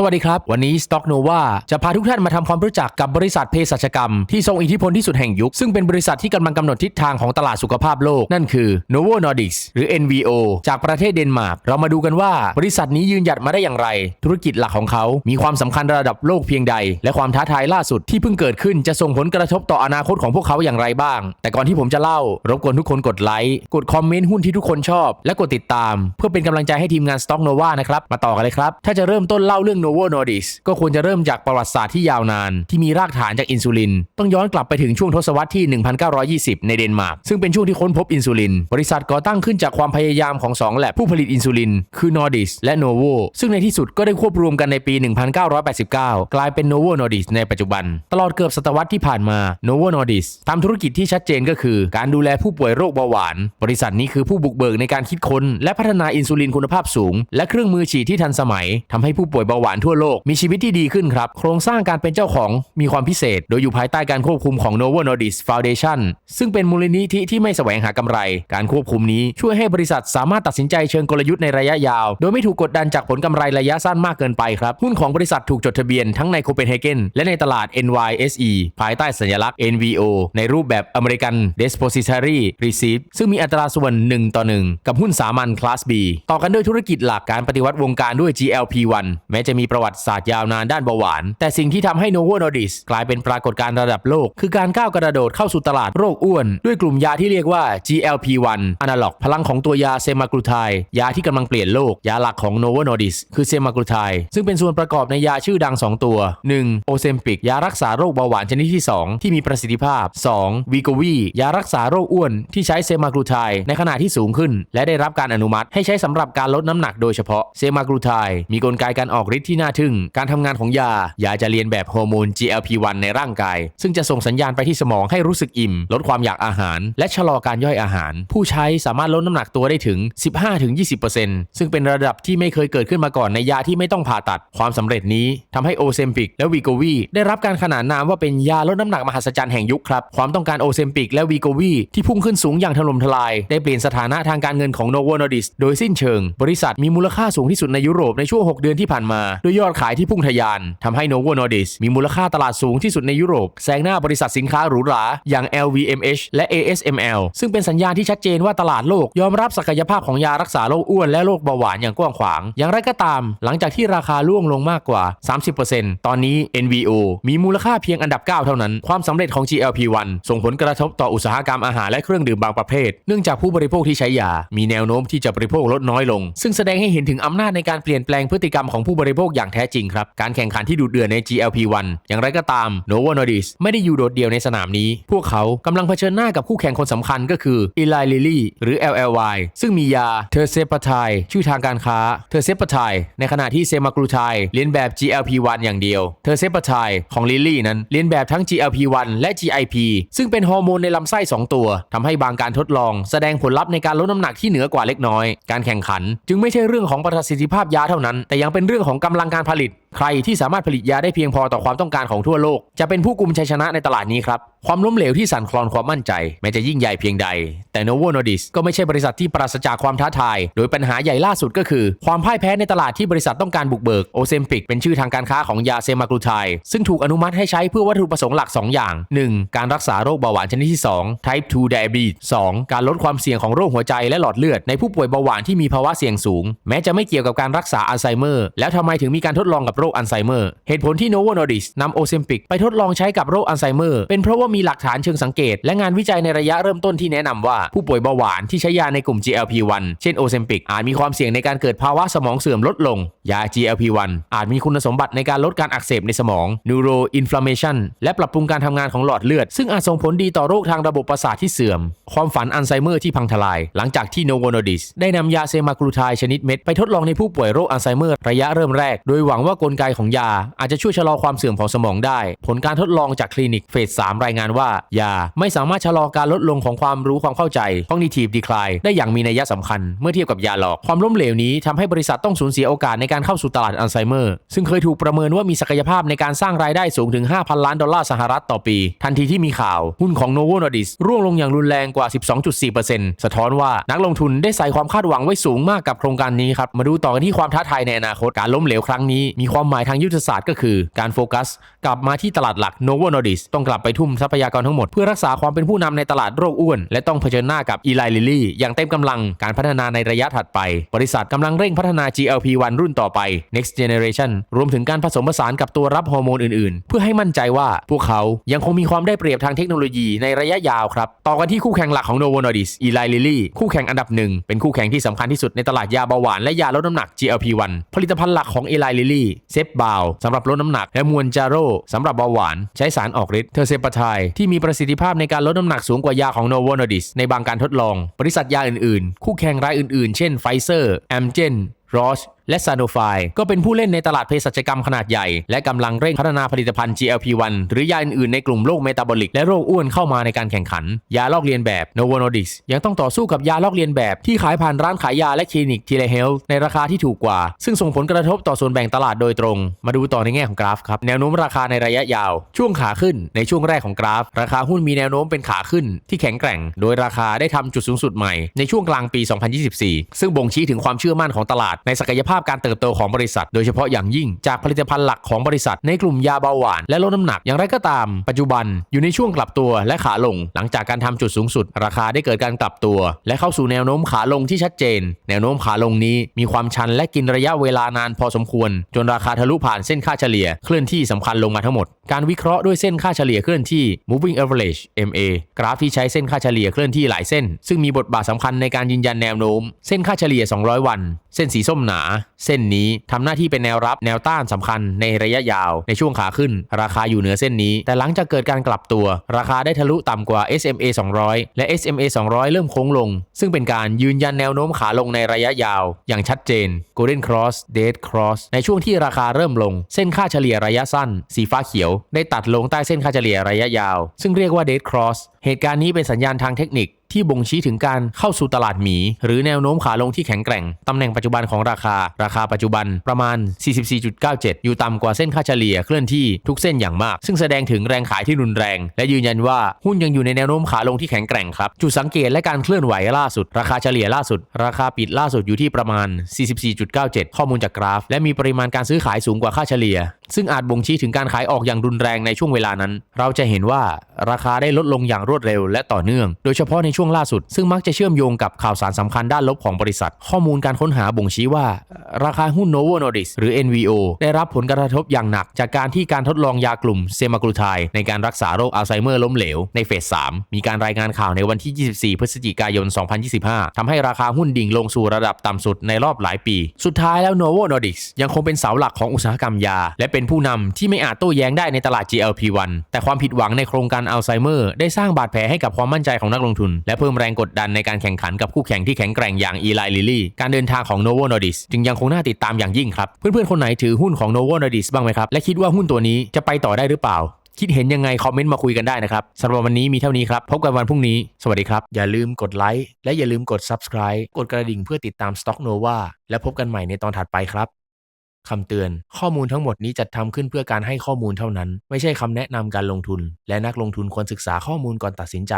สวัสดีครับ วันนี้ Stock Nova จะพาทุกท่านมาทำความรู้จักกับบริษัทเภสัชกรรม ที่ทรงอิทธิพลที่สุดแห่งยุค ซึ่งเป็นบริษัทที่กำลังกำหนดทิศทางของตลาดสุขภาพโลก นั่นคือ Novo Nordisk หรือ NVO จากประเทศเดนมาร์กเรามาดูกันว่าบริษัทนี้ยืนหยัดมาได้อย่างไร ธุรกิจหลักของเขา มีความสำคัญระดับโลกเพียงใด และความท้าทายล่าสุดที่เพิ่งเกิดขึ้นจะส่งผลกระทบต่ออนาคตของพวกเขาอย่างไรบ้าง แต่ก่อนที่ผมจะเล่ารบกวนทุกคนกดไลค์กดคอมเมนต์หุ้นที่ทุกคนชอบ และกดติดตาม เพื่อเป็นกำลังใจให้ทีมงาน Stock Nova นะครับมาต่อกันเลยครับถ้าจะเริ่มต้นเล่าเรื่อง Novo Nordisk ก็ควรจะเริ่มจากประวัติศาสตร์ที่ยาวนาน ที่มีรากฐานจากอินซูลิน ต้องย้อนกลับไปถึงช่วงทศวรรษที่ 1920 ในเดนมาร์ก ซึ่งเป็นช่วงที่ค้นพบอินซูลิน บริษัทก่อตั้งขึ้นจากความพยายามของ 2 แลบผู้ผลิตอินซูลิน คือ Nordisk และ Novo ซึ่งในที่สุดก็ได้ควบรวมกันในปี 1989 กลายเป็น Novo Nordisk ในปัจจุบัน ตลอดเกือบศตวรรษที่ผ่านมา Novo Nordisk ทำธุรกิจที่ชัดเจนก็คือ การดูแลผู้ป่วยโรคเบาหวาน บริษัทนี้คือผู้บุกเบิกในการคิดค้นและพัฒนาอินซูลินคุณภาพสูง และเครื่องมือฉีดที่ทันสมัยทำให้ผู้ป่วยเบาหวานทั่วโลกมีชีวิตที่ดีขึ้นครับ โครงสร้างการเป็นเจ้าของมีความพิเศษ โดยอยู่ภายใต้การควบคุมของ Novo Nordisk Foundation ซึ่งเป็นมูลนิธิที่ไม่แสวงหากำไร การควบคุมนี้ช่วยให้บริษัทสามารถตัดสินใจเชิงกลยุทธ์ในระยะยาว โดยไม่ถูกกดดันจากผลกำไรระยะสั้นมากเกินไปครับ หุ้นของบริษัทถูกจดทะเบียนทั้งในโคเปนเฮเกนและในตลาด NYSE ภายใต้สัญลักษณ์ NVO ในรูปแบบ American Depository Receipt ซึ่งมีอัตราส่วน 1 ต่อ 1 กับหุ้นสามัญคลาส B ต่อกันด้วยธุรกิจหลักการปฏิวัติวงการด้วย GLP-1 แม้จะมีประวัติศาสตร์ยาวนานด้านเบาหวาน แต่สิ่งที่ทำให้ Novo n o r d i s กลายเป็นปรากฏการณ์ระดับโลก คือการก้าวกระโดดเข้าสู่ตลาดโรคอ้วน ด้วยกลุ่มยาที่เรียกว่า GLP-1 อนาล็อก พลังของตัวยาเซมากลูไทยาที่กำลังเปลี่ยนโลก ยาหลักของ Novo n o r d i s คือเซมากลูไทซึ่งเป็นส่วนประกอบในยาชื่อดัง 2 ตัว 1. โอเซมปิกยารักษาโรคเบาหวานชนิดที่ 2 ที่มีประสิทธิภาพ 2. วีโกวียารักษาโรคอ้วนที่ใช้เซมากูไทในขนาดที่สูงขึ้น และได้รับการอนุมัติให้ใช้สำหรับการลดน้ำหนักโดยเฉพาะเซมากูไทมีกลไกการออกฤทธิ์ที่น่าทึ่ง การทำงานของยา ยาจะเรียนแบบฮอร์โมน GLP-1 ในร่างกาย ซึ่งจะส่งสัญญาณไปที่สมองให้รู้สึกอิ่ม ลดความอยากอาหาร และชะลอการย่อยอาหาร ผู้ใช้สามารถลดน้ำหนักตัวได้ถึง 15-20%ซึ่งเป็นระดับที่ไม่เคยเกิดขึ้นมาก่อนในยาที่ไม่ต้องผ่าตัด ความสำเร็จนี้ทำให้โอเซมปิกและวีโกวีได้รับการขนานนามว่าเป็นยาลดน้ำหนักมหัศจรรย์แห่งยุคครับ ความต้องการโอเซมปิกและวีโกวีที่พุ่งขึ้นสูงอย่างถล่มทลาย ได้เปลี่ยนสถานะทางการเงินของ Novo Nordisk โดยสิ้นเชิง บริษัทมีมูลค่าสูงที่สุดในยุโรปในช่วง 6 เดือนที่ผ่านมาด้วยยอดขายที่พุ่งทะยานทำให้ Novo Nordisk มีมูลค่าตลาดสูงที่สุดในยุโรป แซงหน้าบริษัทสินค้าหรูหราอย่าง LVMH และ ASML ซึ่งเป็นสัญญาณที่ชัดเจนว่าตลาดโลกยอมรับศักยภาพของยารักษาโรคอ้วนและโรคเบาหวานอย่างกว้างขวาง อย่างไรก็ตาม หลังจากที่ราคาล่วงลงมากกว่า 30%ตอนนี้ NVO มีมูลค่าเพียงอันดับ 9 เท่านั้น ความสำเร็จของ GLP-1 ส่งผลกระทบต่ออุตสาหกรรมอาหารและเครื่องดื่มบางประเภท เนื่องจากผู้บริโภคที่ใช้ยา มีแนวโน้มที่จะบริโภคลดน้อยลง ซึ่งแสดงให้เห็นถึงอำนาจในการเปลี่ยนแปลงพฤติกรรมของผู้บริโภคอย่างแท้จริงครับ การแข่งขันที่ดุเดือดใน GLP-1 อย่างไรก็ตาม Novo Nordisk ไม่ได้อยู่โดดเดี่ยวในสนามนี้ พวกเขากำลังเผชิญหน้ากับคู่แข่งคนสำคัญก็คือ Eli Lilly หรือ LLY ซึ่งมียาเทอร์เซปาไทชื่อทางการค้าเทอร์เซปาไทในขณะที่เซมากลูไทเลียนแบบ GLP-1 อย่างเดียวเทอร์เซปาไทของ Lilly นั้นเลียนแบบทั้ง GLP-1 และ GIP ซึ่งเป็นฮอร์โมนในลำไส้ 2 ตัวทำให้บางการทดลอง แสดงผลลัพธ์ในการลดน้ำหนักที่เหนือกว่าเล็กน้อย การแข่งขัน จึงไม่ใช่เรื่องของประสิทธิภาพยาเท่านั้น แต่ยังเป็นเรื่องของกำลังการผลิต ใครที่สามารถผลิตยาได้เพียงพอต่อความต้องการของทั่วโลก จะเป็นผู้กุมชัยชนะในตลาดนี้ครับ ความล้มเหลวที่สั่นคลอนความมั่นใจ แม้จะยิ่งใหญ่เพียงใด แต่ Novo Nordisk ก็ไม่ใช่บริษัทที่ปราศจากความท้าทาย โดยปัญหาใหญ่ล่าสุดก็คือ ความพ่ายแพ้ในตลาดที่บริษัทต้องการบุกเบิกโอเซมปิกเป็นชื่อทางการค้าของยาเซมากลูไทซึ่งถูกอนุมัติให้ใช้เพื่อวัตถุประสงค์หลัก 2 อย่าง 1. การรักษาโรคเบาหวานชนิดที่ 2 type 2 diabetes 2. การลดความเสี่ยงของโรคหัวใจและหลอดเลือดในผู้ป่วยเบาหวานที่มีภาวะเสี่ยงสูง แม้จะไม่เกี่ยวกับการรักษาอัลไซเมอร์ แล้วทำไมถึงมีการทดลองกับโรคอัลไซเมอร์ เหตุผลที่ Novo Nordisk นำโอเซมปิกไปทดลองใช้กับโรคอัลไซเมอร์เป็นเพราะว่ามีหลักฐานเชิงสังเกต และงานวิจัยในระยะเริ่มต้นที่แนะนำว่าผู้ป่วยเบาหวานที่ใช้ยาในกลุ่ม GLP-1 เช่นโอเซมปิกอาจมีความเสี่ยงในการเกิดภาวะสมองเสื่อมลดลง ยา GLP-1 อาจมีคุณสมบัติในการลดการอักเสบในสมอง neuroinflammation และปรับปรุงการทำงานของหลอดเลือด ซึ่งอาจส่งผลดีต่อโรคทางระบบประสาทที่เสื่อม ความฝันอัลไซเมอร์ที่พังทลาย หลังจากที่ Novo Nordisk ได้นำยาเซมากลูไทชนิดเม็ดไปทดลองในผู้ป่วยโรคอัลไซเมอร์ระยะเริ่มแรกโดยหวังว่ากลไกของยา อาจจะช่วยชะลอความเสื่อมของสมองได้ ผลการทดลองจากคลินิกเฟส 3 รายงานว่า ยาไม่สามารถชะลอการลดลงของความรู้ความเข้าใจ cognitive decline ได้อย่างมีนัยสำคัญ เมื่อเทียบกับยาหลอก ความล้มเหลวนี้ทำให้บริษัทต้องสูญเสียโอกาสในการเข้าสู่ตลาดอัลไซเมอร์ ซึ่งเคยถูกประเมินว่ามีศักยภาพในการสร้างรายได้สูงถึง 5,000 ล้านดอลลาร์สหรัฐต่อปี ทันทีที่มีข่าวหุ้นของ Novo Nordisk ร่วงลงอย่างรุนแรงกว่า 12.4%สะท้อนว่านักลงทุนได้ใส่ความคาดหวังไว้สูงมากกับโครงการนี้ครับมาดูต่อกันที่ความท้าทายในอนาคตการล้มเหลวครั้งนี้มีความหมายทางยุทธศาสตร์ก็คือการโฟกัส กลับมาที่ตลาดหลัก Novo Nordisk ต้องกลับไปทุ่มทรัพยากรทั้งหมด เพื่อรักษาความเป็นผู้นำในตลาดโรคอ้วน และต้องเผชิญหน้ากับ Eli Lilly อย่างเต็มกำลังการพัฒนาในระยะถัดไป บริษัทกำลังเร่งพัฒนา GLP-1 รุ่นต่อไป Next Generation รวมถึงการผสมผสานกับตัวรับฮอร์โมนอื่นๆ เพื่อให้มั่นใจว่าพวกเขายังคงมีความได้เปรียบทางเทคโนโลยีในระยะยาวครับต่อกันที่คู่แข่งหลักของ Novo Nordisk Eli Lilly คู่แข่งอันดับหนึ่งเป็นคู่แข่งที่สำคัญที่สุดในตลาดยาเบาหวานและยาลดน้ำหนัก GLP-1 ผลิตภัณฑ์หลักของเอลไลลิลี่ เซฟบาวสำหรับลดน้ำหนัก และมวนจาโร่สำหรับเบาหวาน ใช้สารออกฤทธิ์เทอร์เซปาไทที่มีประสิทธิภาพในการลดน้ำหนักสูงกว่ายาของโนโวโนดิสในบางการทดลอง บริษัทยาอื่นๆ คู่แข่งรายอื่นๆ เช่นไฟเซอร์แอมเจนรอช และซาน o ไฟก็เป็นผู้เล่นในตลาดเภสัชกรรมขนาดใหญ่ และกำลังเร่งพัฒนาผลิตภัณฑ์ GLP-1 หรือยาอื่นๆในกลุ่มโรคเมตาบอลิกและโรคอ้วนเข้ามาในการแข่งขัน ยาลอกเลียนแบบ Novo Nordisk ยังต้องต่อสู้กับยาลอกเลียนแบบที่ขายผ่านร้านขายยาและคลินิกทีเลเฮลในราคาที่ถูกกว่า ซึ่งส่งผลกระทบต่อส่วนแบ่งตลาดโดยตรง มาดูต่อในแง่ของกราฟครับแนวโน้มราคาในระยะยาว ช่วงขาขึ้นในช่วงแรกของกราฟ ราคาหุ้นมีแนวโน้มเป็นขาขึ้น ที่แข็งแกร่ง โดยราคาได้ทำจุดสูงสุดใหม่ในช่วงกลางปี 2024 ซึ่งบ่งชี้ถึงความเชื่อมั่นของตลาดในศักยภาพาพการเติบโตของบริษัท โดยเฉพาะอย่างยิ่งจากผลิตภัณฑ์หลักของบริษัท ในกลุ่มยาเบาหวาน และลดน้ำหนักอย่างไรก็ตาม ปัจจุบันอยู่ในช่วงกลับตัวและขาลง หลังจากการทำจุดสูงสุด ราคาได้เกิดการกลับตัว และเข้าสู่แนวโน้มขาลงที่ชัดเจน แนวโน้มขาลงนี้มีความชันและกินระยะเวลานานพอสมควร จนราคาทะลุผ่านเส้นค่าเฉลี่ย เคลื่อนที่สำคัญลงมาทั้งหมด การวิเคราะห์ด้วยเส้นค่าเฉลี่ยเคลื่อนที่ moving average MA กราฟที่ใช้เส้นค่าเฉลี่ยเคลื่อนที่หลายเส้น ซึ่งมีบทบาทสำคัญในการยืนยันแนวโน้ม เส้นค่าเฉลี่ย 200 วัน เส้นสีส้มหนาเส้นนี้ทำหน้าที่เป็นแนวรับแนวต้านสำคัญในระยะยาวในช่วงขาขึ้น ราคาอยู่เหนือเส้นนี้ แต่หลังจากเกิดการกลับตัว ราคาได้ทะลุต่ำกว่า SMA 200 และ SMA 200 เริ่มโค้งลง ซึ่งเป็นการยืนยันแนวโน้มขาลงในระยะยาว อย่างชัดเจน Golden Cross Dead Cross ในช่วงที่ราคาเริ่มลง เส้นค่าเฉลี่ยระยะสั้น สีฟ้าเขียว ได้ตัดลงใต้เส้นค่าเฉลี่ยระยะยาว ซึ่งเรียกว่า Dead Cross เหตุการณ์นี้เป็นสัญญาณทางเทคนิค ที่บ่งชี้ถึงการเข้าสู่ตลาดหมี หรือแนวโน้มขาลงที่แข็งแกร่ง ตำแหน่งปัจจุบันของราคา ราคาปัจจุบันประมาณ 44.97 อยู่ต่ำกว่าเส้นค่าเฉลี่ยเคลื่อนที่ทุกเส้นอย่างมาก ซึ่งแสดงถึงแรงขายที่รุนแรง และยืนยันว่าหุ้นยังอยู่ในแนวโน้มขาลงที่แข็งแกร่งครับ จุดสังเกตและการเคลื่อนไหวล่าสุด ราคาเฉลี่ยล่าสุด ราคาปิดล่าสุดอยู่ที่ประมาณ 44.97 ข้อมูลจากกราฟ และมีปริมาณการซื้อขายสูงกว่าค่าเฉลี่ย ซึ่งอาจบ่งชี้ถึงการขายออกอย่างรุนแรงในช่วงเวลานั้น เราจะเห็นว่าราคาได้ลดลงอย่างรวดเร็วและต่อเนื่อง โดยเฉพาะในช่วงล่าสุด ซึ่งมักจะเชื่อมโยงกับข่าวสารสำคัญด้านลบของบริษัท ข้อมูลการค้นหาบ่งชี้ว่า ราคาหุ้น Novo Nordisk หรือ NVO ได้รับผลกระทบอย่างหนัก จากการที่การทดลองยากลุ่มเซมากูไทด์ในการรักษาโรคอัลไซเมอร์ล้มเหลวในเฟส 3 มีการรายงานข่าวในวันที่ 24 พฤศจิกายน 2025ทำให้ราคาหุ้นดิ่งลงสู่ระดับต่ำสุดในรอบหลายปี สุดท้ายแล้ว Novo Nordisk ยังคงเป็นเสาหลักของอุตสาหกรรมยาและเป็นผู้นำที่ไม่อาจโต้แย้งได้ในตลาด GLP-1 แต่ความผิดหวังในโครงการอัลไซเมอร์ได้สร้างบาดแผลให้กับความมั่นใจของนักลงทุน และเพิ่มแรงกดดันในการแข่งขันกับคู่แข่งที่แข็งแกร่งอย่าง Eli Lilly การเดินทางของ Novo Nordisk จึงยังคงน่าติดตามอย่างยิ่งครับเพื่อนๆคนไหนถือหุ้นของ Novo Nordisk บ้างไหมครับและคิดว่าหุ้นตัวนี้จะไปต่อได้หรือเปล่าคิดเห็นยังไง คอมเมนต์มาคุยกันได้นะครับสำหรับวันนี้มีเท่านี้ครับ พบกันวันพรุ่งนี้ สวัสดีครับ อย่าลืมกดไลค์และอย่าลืมกด Subscribe กดกระดิ่งเพื่อติดตาม Stock Nova และพบกันใหม่ในตอนถัดไปครับ คำเตือน ข้อมูลทั้งหมดนี้จัดทำขึ้นเพื่อการให้ข้อมูลเท่านั้น ไม่ใช่คำแนะนำการลงทุน และนักลงทุนควรศึกษาข้อมูลก่อนตัดสินใจ